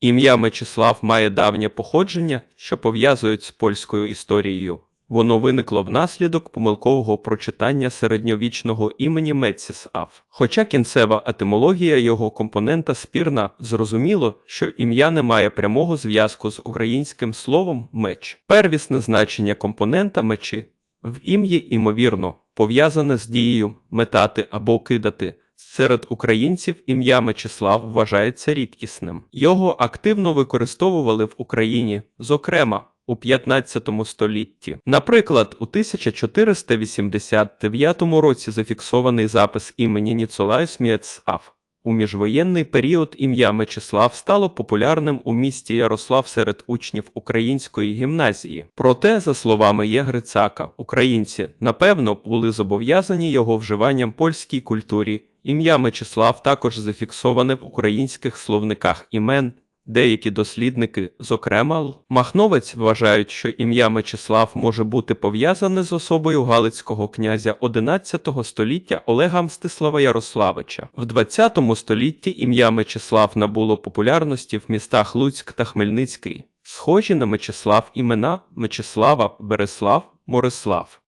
Ім'я Мечислав має давнє походження, що пов'язують з польською історією. Воно виникло внаслідок помилкового прочитання середньовічного імені Мецісав. Хоча кінцева етимологія його компонента спірна, зрозуміло, що ім'я не має прямого зв'язку з українським словом меч. Первісне значення компонента мечі в ім'ї, імовірно, пов'язане з дією метати або кидати. Серед українців ім'я Мечислав вважається рідкісним. Його активно використовували в Україні, зокрема у 15 столітті. Наприклад, у 1489 році зафіксований запис імені Ніцолайс Мєцав. У міжвоєнний період ім'я Мечислав стало популярним у місті Ярослав серед учнів української гімназії. Проте, за словами Є. Грицака, українці, напевно, були зобов'язані його вживанням польській культурі. Ім'я Мечислав також зафіксоване в українських словниках імен. Деякі дослідники, зокрема. Махновець, вважають, що ім'я Мечислав може бути пов'язане з особою галицького князя XI століття Олега Мстислава Ярославича. В XX столітті ім'я Мечислав набуло популярності в містах Луцьк та Хмельницький, схожі на Мечислав імена Мечислава, Береслав, Морислав.